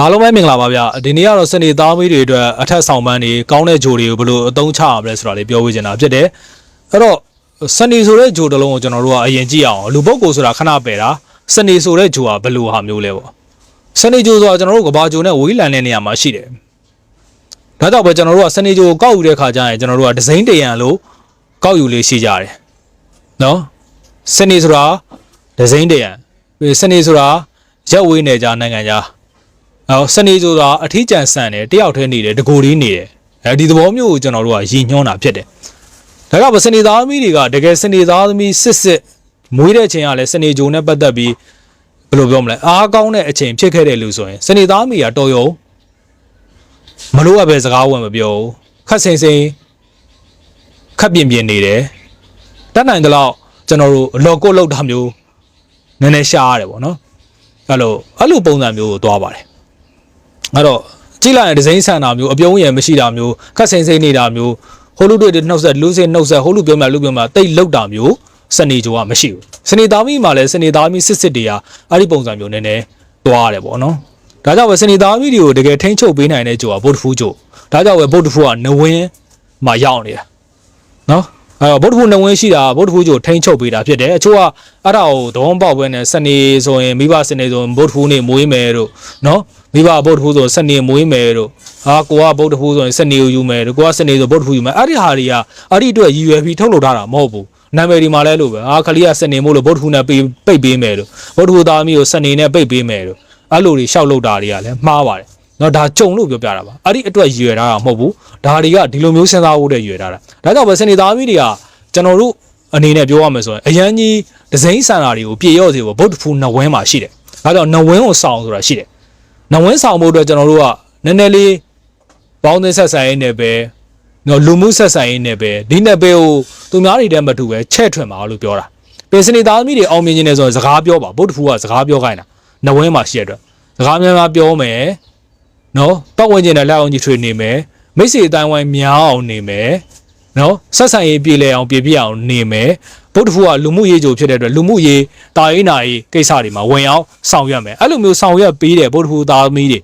အားလုံးပဲမင်္ဂလာပါဗျဒီနေ့ကတော့စနေသားမီးတွေအတွက်အထက်ဆောင်ပန်းတွေကောင်းတဲ့ဂျိုတွေကိုဘယ်လိုအသုံးချရမလဲဆိုတာလေးပြောဝေးချင်တာဖြစ်တယ်အဲ့တော့စနေဆိုတဲ့ဂျိုတစ်လုံးကိုကျွန်တော်တို့ကအရင်ကြည့်အောင်လူပုဂ္ဂိုလ်ဆိုတာခဏပယ်တာစနေဆိုတဲ့ဂျိုကဘယ်လိုဟာမျိုးလဲပေါ့စနေဂျိုဆိုတာကျွန်တော်တို့ကဘာဂျိုနဲ့ဝေးလန်တဲ့နေရာမှာရှိတယ်ဒါကြောင့်ပဲကျွန်တော်တို့ကစနေဂျိုကိုကောက်ယူတဲ့ခါကျရင်ကျွန်တော်တို့ကဒီဇိုင်းတရံလို့ကောက်ယူလေးရှိကြတယ်နော်စနေဆိုတာဒီဇိုင်းတရံပြီးစနေဆိုတာရက်ဝေးနေကြနိုင်ငံခြား အော်စနေဆိုတာအထီးကျန်ဆန်တယ်တယောက်တည်းနေတယ်တကိုယ်လေးနေတယ်အဲဒီသဘောမျိုးကိုကျွန်တော်တို့ကရည်ညွှန်းတာဖြစ်တယ်ဒါကြောင့်စနေသားသမီးတွေကတကယ်စနေသားသမီးစစ်စစ်မွေးတဲ့အချိန်ကလည်းစနေဂျိုနဲ့ပတ်သက်ပြီးဘယ်လိုပြောမလဲအားကောင်းတဲ့အချိန်ဖြစ်ခဲ့တယ်လို့ဆိုရင်စနေသားသမီးကတော်ရုံမလို့အပ်ပဲစကားဝင်မပြောဘူးခက်စိမ့်စိမ့်ခက်ပြင်းပြင်းနေတယ်တတ်နိုင်တဲ့လောက်ကျွန်တော်တို့အလော်ကိုလောက်တာမျိုးနည်းနည်းရှားရတယ်ပေါ့နော်အဲ့လိုအဲ့လိုပုံစံမျိုးကိုသွားပါတယ် အဲ့တော့ကြည့်လိုက်ရင်ဒီဇိုင်းဆန်တာမျိုးအပြုံးရယ်မရှိတာမျိုးခက်စိမ့်စိမ့်နေတာမျိုးဟိုလူတွေနှုတ်ဆက်လူစင်နှုတ်ဆက်ဟိုလူပြောမှလူပြောမှတိတ်လောက်တာမျိုးစနေကြိုကမရှိဘူးစနေသားမီမှာလည်းစနေသားမီစစ်စစ်တွေကအဲ့ဒီပုံစံမျိုးနည်းနည်းသွားရတယ်ပေါ့နော်ဒါကြောင့်ပဲစနေသားမီတွေကိုတကယ်ထိန်းချုပ်ပေးနိုင်တဲ့ကြိုကဗုဒ္ဓဖူးကြိုဒါကြောင့်ပဲဗုဒ္ဓဖူးကနဝင်းမှာရောက်နေတာနော်အဲ့တော့ဗုဒ္ဓဖူးနဝင်းရှိတာဗုဒ္ဓဖူးကြိုထိန်းချုပ်ပေးတာဖြစ်တယ်အချို့ကအဲ့ဒါကိုသဘောပေါက်ပဲနဲ့စနေဆိုရင်မိဘစနေဆိုရင်ဗုဒ္ဓဖူးနေမွေးမယ်တို့နော် မိဘဗုဒ္ဓဖူးဆိုစနေမွေးမယ်တို့ဟာကိုကဗုဒ္ဓဖူးဆိုရင်စနေကိုယူမယ်တို့ကိုကစနေဆိုဗုဒ္ဓဖူးယူမယ်အဲ့ဒီဟာတွေကအဲ့ဒီအတွက်ရည်ရွယ်ပြီးထုတ်လုပ်ထားတာမဟုတ်ဘူးနာမည်ဒီမှာလဲလို့ပဲအာခလီကစနေမို့လို့ဗုဒ္ဓဖူးနဲ့ပိတ်ပိတ်ပေးမယ်တို့ဗုဒ္ဓဖူးသားမီးကိုစနေနဲ့ပိတ်ပေးမယ်တို့အဲ့လိုတွေရှောက်လုပ်တာတွေကလည်းမှားပါတယ်နော်ဒါကြုံလို့ပြောပြတာပါအဲ့ဒီအတွက်ရည်ရွယ်ထားတာမဟုတ်ဘူးဒါတွေကဒီလိုမျိုးစဉ်းစားဖို့တည်းရည်ရွယ်ထားတာဒါကြောင့်ပဲစနေသားမီးတွေကကျွန်တော်တို့အနေနဲ့ပြောရမယ်ဆိုရင်အရန်ကြီးဒဇိန်းဆန်တာတွေကိုပြေရော့စေဖို့ဗုဒ္ဓဖူးနဝင်းမှာရှိတယ်ဒါကြောင့်နဝင်းကိုစောင်းဆိုတာရှိတယ် နဝင်းဆောင်ဖို့အတွက်ကျွန်တော်တို့ကနည်းနည်းလေးပေါင်းသင်းဆက်ဆံရေးနဲ့ပဲနော်လူမှုဆက်ဆံရေးနဲ့ပဲဒီနဲ့ပဲကိုသူများတွေတည်းမတူပဲချဲ့ထွင်ပါလို့ပြောတာပင်စနေသားသမီးတွေအောင်မြင်ခြင်းနဲ့ဆိုရင်စကားပြောပါဗုဒ္ဓဖူးကစကားပြောခိုင်းတာနဝင်းမှာရှိရတဲ့အတွက်စကားများများပြောမယ်နော်ပတ်ဝန်းကျင်နဲ့လက်အောင်ကြီးထွေနေမယ်မိတ်ဆွေအတိုင်းဝိုင်းများအောင်နေမယ် နော်ဆက်ဆံရေးပြည်လဲအောင်ပြည်ပြအောင်နေမယ်ဗုဒ္ဓဖူးကလူမှုရေးကြိုဖြစ်တဲ့အတွက်လူမှုရေးတာရေးနာရေးကိစ္စတွေမှာဝင်အောင်ဆောင်ရွက်မယ်အဲ့လိုမျိုးဆောင်ရွက်ပေးတဲ့ဗုဒ္ဓဖူးသားသမီးတွေ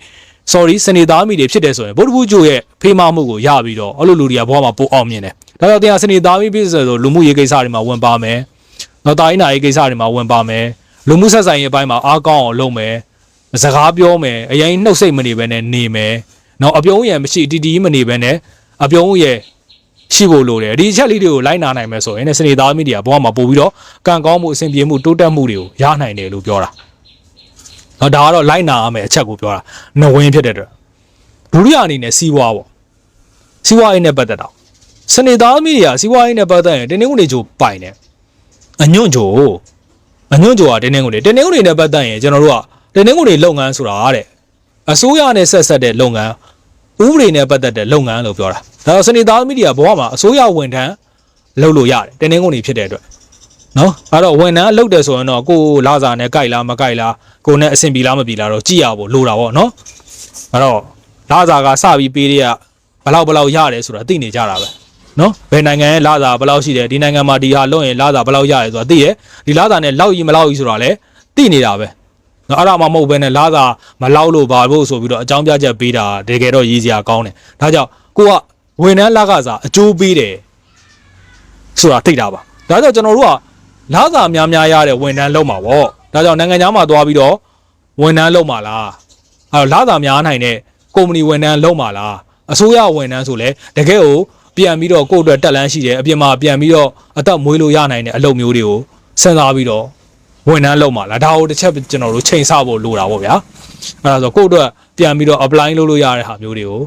sorry စနေသားမိတွေဖြစ်တယ်ဆိုရင်ဗုဒ္ဓဘုကျိုရဲ့ဖေးမမှုကိုရပြီးတော့အဲ့လိုလူတွေကဘဝမှာပိုအောင်မြင်တယ်။ဒါကြောင့်တရားစနေသားမိဖြစ်ဆိုလူမှုရေးကိစ္စတွေမှာဝင်ပါမယ်။နော်တာရင်းနာရေးကိစ္စတွေမှာဝင်ပါမယ်။လူမှုဆက်ဆံရေးအပိုင်းမှာအားကောင်းအောင်လုပ်မယ်။စကားပြောမယ်။အရင်နှုတ်ဆက်မနေဘဲနဲ့နေမယ်။နော်အပြုံးရံမရှိတီတီမနေဘဲနဲ့အပြုံးရ ရှိဖို့လိုတယ်ဒီအချက်လေးတွေကိုလိုက်နာနိုင်မယ်ဆိုရင်လည်းစနေသားမီဒီယာဘဝမှာပို့ပြီးတော့ကံကောင်းမှုအဆင်ပြေမှုတိုးတက်မှုတွေကိုရနိုင်တယ်လို့ပြောတာနော်ဒါကတော့လိုက်နာရမယ်အချက်ကိုပြောတာနဝင်ဖြစ်တဲ့အတွက်ဒုတိယအနေနဲ့စီးပွားပေါ့စီးပွားရေးနဲ့ပတ်သက်တာစနေသားမီဒီယာစီးပွားရေးနဲ့ပတ်သက်ရင်တင်းတင်းကိုနေချိုပိုင်တယ်အညွန့်ချိုအညွန့်ချိုကတင်းတင်းကိုနေတင်းတင်းကိုနေနဲ့ပတ်သက်ရင်ကျွန်တော်တို့ကတင်းတင်းကိုနေလုပ်ငန်းဆိုတာတဲ့အစိုးရနဲ့ဆက်ဆက်တဲ့လုပ်ငန်းဥပဒေနဲ့ပတ်သက်တဲ့လုပ်ငန်းလို့ပြောတာ ဒါတော့စနေသားသမီးတွေကဘဝမှာအစိုးရဝန်ထမ်းလုပ်လို့ရတယ်တင်းတင်းကုန်တွေဖြစ်တဲ့အတွက်နော်အဲ့တော့ဝန်ထမ်းလုပ်တယ်ဆိုရင်တော့ကိုယ်လာစာနဲ့ကြိုက်လားမကြိုက်လားကိုယ်နဲ့အဆင်ပြေလားမပြေလားတော့ကြည့်ရဖို့လိုတာပေါ့နော်အဲ့တော့လာစာကစပြီးပေးတဲ့ကဘလောက်ဘလောက်ရတယ်ဆိုတာသိနေကြတာပဲနော်ဘယ်နိုင်ငံရဲ့လာစာဘလောက်ရှိတယ်ဒီနိုင်ငံမှာဒီဟာလုပ်ရင်လာစာဘလောက်ရတယ်ဆိုတာသိတယ်ဒီလာစာနဲ့လောက်ကြီးမလောက်ကြီးဆိုတာလည်းသိနေတာပဲနော်အဲ့ဒါမှမဟုတ်ဘဲနဲ့လာစာမလောက်လို့ပါဖို့ဆိုပြီးတော့အကြောင်းပြချက်ပေးတာတကယ်တော့ရည်စရာကောင်းတယ်ဒါကြောင့်ကိုက ဝန်ထမ်းလကစားအကျိုးပေးတယ်ဆိုတာသိတာပါဒါကြောင့်ကျွန်တော်တို့ကလာစာများများရတဲ့ဝန်ထမ်းလုပ်မှာပေါ့ဒါကြောင့်နိုင်ငံခြားမှာသွားပြီးတော့ဝန်ထမ်းလုပ်မှာလားအဲတော့လာစာများနိုင်တဲ့ကုမ္ပဏီဝန်ထမ်းလုပ်မှာလားအစိုးရဝန်ထမ်းဆိုလဲတကယ်ကိုပြန်ပြီးတော့ကိုယ့်အတွက်တက်လန်းရှိတယ်အပြင်မှာပြန်ပြီးတော့အသက်မွေးလို့ရနိုင်တဲ့အလုပ်မျိုးတွေကိုစဉ်းစားပြီးတော့ဝန်ထမ်းလုပ်မှာလားဒါကိုတစ်ချက်ကျွန်တော်တို့ချိန်ဆဖို့လိုတာပေါ့ဗျာအဲဒါဆိုကိုယ့်အတွက် ပြန်ပြီးတော့ apply လုပ်လို့ရတဲ့ဟာမျိုးတွေကို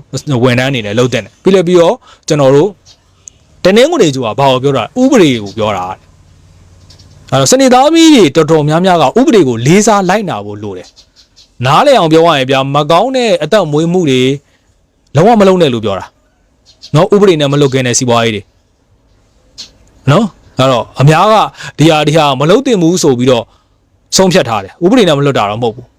ဝန်ထမ်းအနေနဲ့လုပ်တဲ့တယ်ပြီးလည်းပြီးတော့ကျွန်တော်တို့တနင်္ဂနွေကျူကဘာကိုပြောတာဥပဒေကိုပြောတာတဲ့အဲ့တော့စနေသားမီးတွေတော်တော်များများကဥပဒေကိုလေးစားလိုက်နာဖို့လိုတယ်။နားလည်အောင်ပြောရရင်ဗျာမကောင်းတဲ့အသက်မွေးမှုတွေလုံးဝမလုံးနဲ့လို့ပြောတာ။နော်ဥပဒေနဲ့မလုတ်ခင်တဲ့စီးပွားရေးတွေ။နော်အဲ့တော့အများကဒီဟာဒီဟာမလုတ်တင်ဘူးဆိုပြီးတော့ဆုံးဖြတ်ထားတယ်။ဥပဒေနဲ့မလွတ်တာတော့မဟုတ်ဘူး။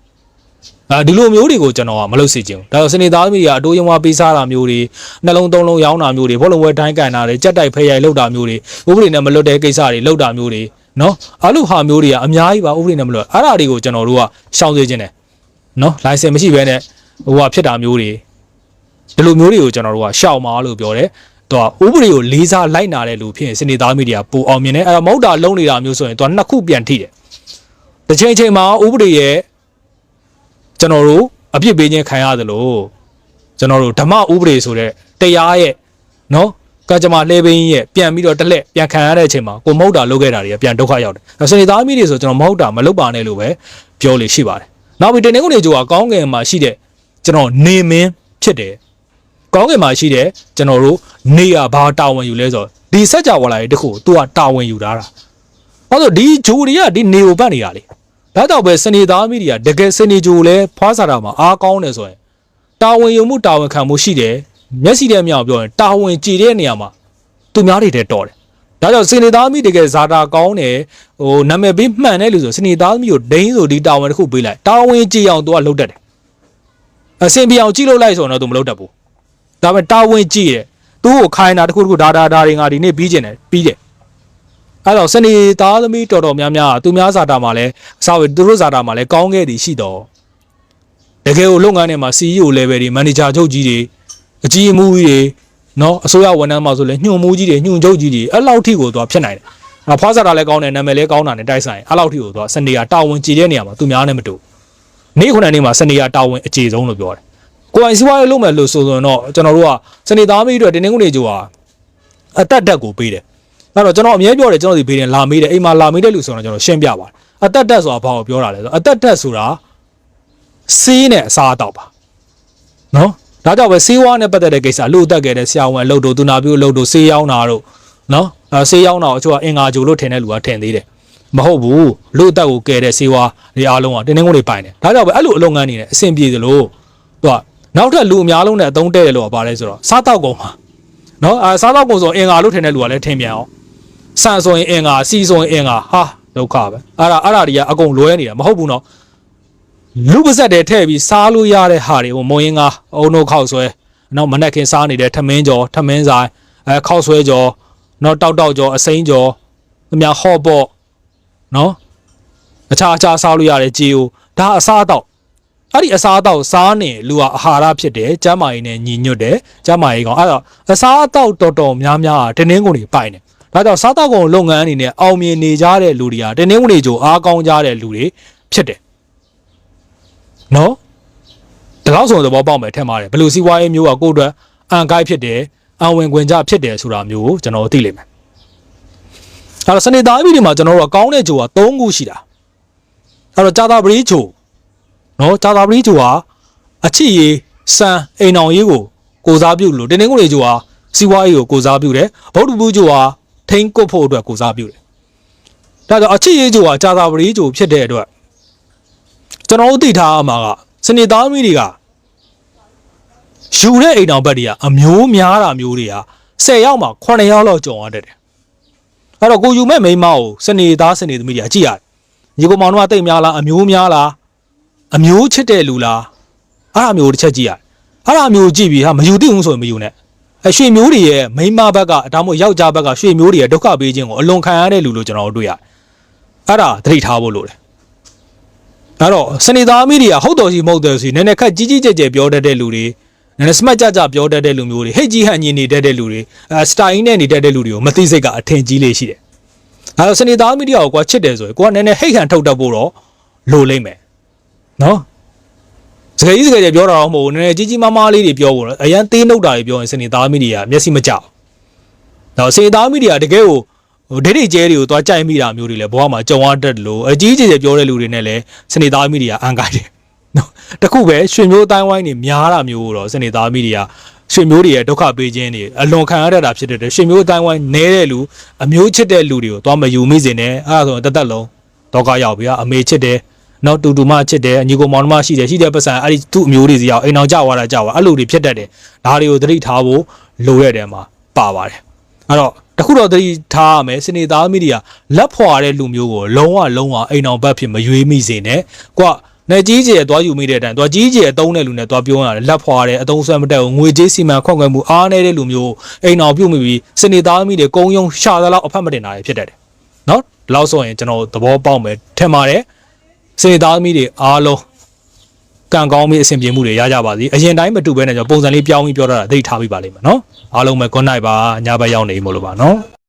အဲဒီလိုမျိုးတွေကိုကျွန်တော်ကမလုပ်စေချင်ဘူး။ဒါတော့စနေသားသမီးတွေကအတိုးယမပေးစားတာမျိုးတွေနှလုံးသုံးလုံးရောင်းတာမျိုးတွေဘောလုံးဝဲတိုင်းကန်တာတွေကြက်တိုက်ဖဲရိုက်လောက်တာမျိုးတွေဥပဒေနဲ့မလွတ်တဲ့ကိစ္စတွေလောက်တာမျိုးတွေနော်အဲ့လိုဟာမျိုးတွေကအများကြီးပါဥပဒေနဲ့မလွတ်အဲ့ဒါတွေကိုကျွန်တော်တို့ကရှောင်စေခြင်းတယ်နော်လိုင်စင်မရှိဘဲနဲ့ဟိုဟာဖြစ်တာမျိုးတွေဒီလိုမျိုးတွေကိုကျွန်တော်တို့ကရှောက်မာလို့ပြောတယ်သူကဥပဒေကိုလေးစားလိုက်နာတဲ့လူဖြစ်ရင်စနေသားမီဒီယာပိုအောင်မြင်တယ်အဲ့တော့မဟုတ်တာလုံးနေတာမျိုးဆိုရင်သူကနှစ်ခုပြန်ထိတယ်တစ်ချိန်ချိန်မှာဥပဒေရဲ့ ကျွန်တော်တို့အပြစ်ပေးခြင်းခံရသလိုကျွန်တော်တို့ဓမ္မဥပဒေဆိုတဲ့တရားရဲ့နော်ကကြမ္မာလှဲပင်းရဲ့ပြန်ပြီးတော့တစ်လက်ပြန်ခံရတဲ့အချိန်မှာကိုမဟုတ်တာလုပ်ခဲ့တာတွေကပြန်ဒုက္ခရောက်တယ်။စနေသားမီတွေဆိုကျွန်တော်မဟုတ်တာမလုပ်ပါနဲ့လို့ပဲပြောလို့ရှိပါတယ်။နောက်ပြီးတင်းနေကုန်နေကြိုကကောင်းကင်မှာရှိတဲ့ကျွန်တော်နေမင်းဖြစ်တယ်။ကောင်းကင်မှာရှိတဲ့ကျွန်တော်တို့နေရဘာတာဝန်ယူလဲဆိုတော့ဒီစက်ကြဝဠာရဲ့တခုကို तू ကတာဝန်ယူထားတာ။အဲ့တော့ဒီဂျိုတွေကဒီနေကိုပတ်နေတာလေ။ ဒါကြောင့်ပဲစနေသားမီဒီယာတကယ်စနေဂျိုလဲဖွားစာတာမှာအားကောင်းတယ်ဆိုရင်တာဝန်ယူမှုတာဝန်ခံမှုရှိတယ်မျက်စိနဲ့မြောက်ပြောရင်တာဝန်ကြည်တဲ့နေရာမှာသူများတွေတဲတော်တယ်ဒါကြောင့်စနေသားမီတကယ်ဇာတာကောင်းတယ်ဟိုနာမည်ပေးမှန်တယ်လို့ဆိုစနေသားမီကိုဒိန်းဆိုဒီတာဝန်တစ်ခုပေးလိုက်တာဝန်ကြည်အောင်သူကလုပ်တတ်တယ်အစင်ပြောင်ကြည့်လုပ်လိုက်ဆိုတော့သူမလုပ်တတ်ဘူးဒါပေမဲ့တာဝန်ကြည်တယ်သူ့ကိုခိုင်းတာတစ်ခုတစ်ခုဒါဒါဒါတွေငါဒီနေ့ပြီးကျင်တယ်ပြီးတယ် အဲ့တော့စနေသားသမီးတော်တော်များများသူများဇာတာမှာလည်းအစားဝေသူတို့ဇာတာမှာလည်းကောင်းခဲ့သည်ရှိတော့တကယ်ကိုလုပ်ငန်းထဲမှာ CEO level တွေ manager ချုပ်ကြီးတွေအကြီးအမှုကြီးတွေနော်အစိုးရဝန်ထမ်းမှာဆိုလဲညှို့မှုကြီးတွေညှို့ချုပ်ကြီးတွေအဲ့လောက်ထိကိုသွားဖြစ်နိုင်တယ်။အဖွားစားတာလည်းကောင်းတယ်နာမည်လည်းကောင်းတာနဲ့တိုက်ဆိုင်အဲ့လောက်ထိကိုသွားစနေရတာဝန်ကြည်တဲ့နေရာမှာသူများနဲ့မတူ။နေ့ခုနှစ်နေ့မှာစနေရတာဝန်အခြေဆုံးလို့ပြောတယ်။ကိုယ်ပိုင်စီးပွားရေးလုပ်မယ်လို့ဆိုဆိုရင်တော့ကျွန်တော်တို့ကစနေသားမီးတွေတင်းနှင်းကုန်တွေကြိုဟာအတက်တက်ကိုပေးတယ်။ အဲ့တော့ကျွန်တော်အမြဲပြောတယ်ကျွန်တော်ဒီဖေးတယ်လာမေးတယ်အိမ်မှာလာမေးတယ်လို့ဆိုတော့ကျွန်တော်ရှင်းပြပါတယ်။အတက်တက်ဆိုတာဘာကိုပြောတာလဲဆိုတော့အတက်တက်ဆိုတာစီးနဲ့အစားအသောက်ပါ။နော်ဒါကြောင့်ပဲဆေးဝါးနဲ့ပတ်သက်တဲ့ကိစ္စလူတက်ခဲ့တဲ့ဆရာဝန်အလုပ်တို့သူနာပြုအလုပ်တို့ဆေးရောင်းတာတို့နော်အဲဆေးရောင်းတာကိုအချို့ကအင်္ဂါဂျိုလို့ထင်တဲ့လူကထင်သေးတယ်မဟုတ်ဘူးလူတက်ကိုကဲတဲ့ဆေးဝါးတွေအားလုံးကတင်းတင်းကုန်တွေပိုင်တယ်ဒါကြောင့်ပဲအဲ့လိုအလုပ်ငန်းနေတယ်အဆင်ပြေသလိုသူကနောက်ထပ်လူအများလုံးနဲ့အသုံးတဲ့တယ်လို့ပါလဲဆိုတော့စားတောက်ကုန်မှာနော်အဲစားတောက်ကုန်ဆိုအင်္ဂါလို့ထင်တဲ့လူကလည်းထင်ပြန်အောင် ဆန်ဆိုရင်အင်္ဂါစီဆိုရင်အင်္ဂါဟာဒုက္ခပဲအဲ့ဒါအဲ့ဒါတွေကအကုန်လွဲနေတာမဟုတ်ဘူးနော်လူပါဇက်တွေထည့်ပြီးစားလို့ရတဲ့ဟာတွေကိုမုံရင်ကအုံတို့ခောက်ဆွဲနောက်မနက်ခင်းစားနေတဲ့ထမင်းကြော်ထမင်းဆိုင်အဲခောက်ဆွဲကြော်နောက်တောက်တောက်ကြော်အစိမ်းကြော်အများဟော့ပေါ့နော်အခြားအခြားစားလို့ရတဲ့ဂျီကိုဒါအစားအသောက်အဲ့ဒီအစားအသောက်စားနေလူကအာဟာရဖြစ်တယ်ကျန်းမာရေးနဲ့ညီညွတ်တယ်ကျန်းမာရေးကောင်အဲ့တော့အစားအသောက်တော်တော်များများကတင်းနှင်းကုန်တွေပိုင်တယ် ဒါကြောင့်စားတောက်ကုန်လုပ်ငန်းအနေနဲ့အောင်မြင်နေကြတဲ့လူတွေကတင်းနှင်းကုန်တွေကြိုအားကောင်းကြတဲ့လူတွေဖြစ်တယ်နော်ဒီလောက်ဆိုရင်သဘောပေါက်မယ်ထင်ပါတယ်ဘယ်လိုစီးပွားရေးမျိုးကကိုယ့်အတွက်အန်ကိုက်ဖြစ်တယ်အန်ဝင်ခွင်ကြဖြစ်တယ်ဆိုတာမျိုးကိုကျွန်တော်တို့သိလိမ့်မယ်အဲ့တော့စနေသားအပြီးဒီမှာကျွန်တော်တို့ကကောင်းတဲ့ဂျိုက၃ခုရှိတာအဲ့တော့ဂျာတာပရီဂျိုနော်ဂျာတာပရီဂျိုကအချစ်ရေးစံအိမ်အောင်ရေးကိုကိုစားပြုလို့တင်းတင်းကုန်လေးဂျိုကစီးပွားရေးကိုကိုစားပြုတယ်ဗုဒ္ဓဘူးဂျိုက ထိန်းကွတ်ဖို့အတွက်ကိုစားပြုတယ်ဒါကြောင့်အချစ်ရေးဂျိုကဂျာတာပရီဂျိုဖြစ်တဲ့အတွက်ကျွန်တော်တို့သိထားရမှာကစနေသားသမီးတွေကယူတဲ့အိမ်တော်ဘက်တွေကအမျိုးများတာမျိုးတွေက10ယောက်မှ9ယောက်လောက်ကြုံရတတ်တယ်အဲ့တော့ကိုယူမဲ့မိန်းမကိုစနေသားစနေသမီးတွေကကြည့်ရတယ်ညီကောင်မောင်တို့ကတိတ်များလားအမျိုးများလားအမျိုးချစ်တဲ့လူလားအဲ့ဒါမျိုးတစ်ချက်ကြည့်ရတယ်အဲ့ဒါမျိုးကြည့်ပြီးဟာမယူသိဘူးဆိုရင်မယူနဲ့ အရွှေမျိုးတွေရဲ့မိန်းမဘက်ကဒါမှမဟုတ်ယောက်ျားဘက်ကရွှေမျိုးတွေရဲ့ဒုက္ခပေးခြင်းကိုအလွန်ခံရတဲ့လူလို့ကျွန်တော်တို့တွေ့ရတယ်အဲ့ဒါသတိထားဖို့လိုတယ်အဲ့တော့စနေသားမီးတွေကဟုတ်တော်စီမဟုတ်တယ်စီနည်းနည်းခက်ကြီးကြီးကျယ်ကျယ်ပြောတတ်တဲ့လူတွေနည်းနည်းစမတ်ကြကြပြောတတ်တဲ့လူမျိုးတွေဟိတ်ကြီးဟန်ကြီးနေတတ်တဲ့လူတွေအဲစတိုင်နဲ့နေတတ်တဲ့လူတွေကိုမသိစိတ်ကအထင်ကြီးလေးရှိတယ်။အဲ့တော့စနေသားမီးတွေကိုကွာချစ်တယ်ဆိုရင်ကိုကနည်းနည်းဟိတ်ဟန်ထုတ်တတ်ဖို့တော့လိုလိမ့်မယ်။နော် စကားကြီးစကားကြီးပြောတာတော့မဟုတ်ဘူးနည်းနည်းကြီးကြီးမားမားလေးတွေပြောဖို့တော့အရန်သေးနှုတ်တာတွေပြောရင်စနေသားမီးတွေကမျက်စိမကြောက်။တော့စနေသားမီးတွေကတကယ်ကိုဟိုဒိတ်ဒိတ်ကျဲတွေကိုသွားကြိုက်မိတာမျိုးတွေလည်းဘဝမှာကြုံရတတ်တယ်လို့အကြီးကြီးကျယ်ပြောတဲ့လူတွေနဲ့လည်းစနေသားမီးတွေကအန်ကိုက်တယ်နော်တခုပဲရွှေမျိုးအတိုင်းဝိုင်းတွေများတာမျိုးတော့စနေသားမီးတွေကရွှေမျိုးတွေရဲ့ဒုက္ခပေးခြင်းတွေအလွန်ခံရတတ်တာဖြစ်တဲ့အတွက်ရွှေမျိုးအတိုင်းဝိုင်းနဲတဲ့လူအမျိုးချစ်တဲ့လူတွေကိုသွားမယူမိစေနဲ့အဲ့ဒါဆိုရင်တစ်သက်လုံးဒုက္ခရောက်ပြီအမေချစ်တယ် နောက်တူတူမချစ်တယ်အညီကိုမောင်နှမရှိတယ်ရှိတဲ့ပတ်စံအဲ့ဒီသူ့အမျိုးတွေစီရောက်အိမ်အောင်ကြွားတာကြွားအဲ့လိုတွေဖြစ်တတ်တယ်ဒါတွေကိုသတိထားဖို့လိုရတဲ့မှာပါပါတယ်အဲ့တော့တခုတော့သတိထားရမယ်စနေသားမီဒီယာလက်ဖွာတဲ့လူမျိုးကိုလုံးဝလုံးဝအိမ်အောင်ဘက်ဖြစ်မရွေးမိစေနဲ့ကွာနေကြီးကြီးရဲ့သွားယူမိတဲ့အတိုင်းသွားကြီးကြီးရဲ့အတုံးတဲ့လူနဲ့သွားပြောရတယ်လက်ဖွာတဲ့အတုံးဆွဲမတက်ဘူးငွေကြေးစီမံခွင့်ခွဲမှုအားနေတဲ့လူမျိုးအိမ်အောင်ပြုတ်မိပြီးစနေသားမီတွေကုန်းယုံရှာသလောက်အဖက်မတင်တာဖြစ်တတ်တယ်နော်ဒီလောက်ဆိုရင်ကျွန်တော်သဘောပေါက်မယ်ထင်ပါတယ် စနေသားမီတွေအားလုံးကံကောင်းပြီးအဆင်ပြေမှုတွေရကြပါစေအရင်တိုင်းမတူဘဲနဲ့ကျွန်တော်ပုံစံလေးပြောင်းပြီးပြောတာသိထားပြီးပါလိမ့်မယ်နော်အားလုံးပဲ good night ပါညဘက်ရောက်နေမို့လို့ပါနော်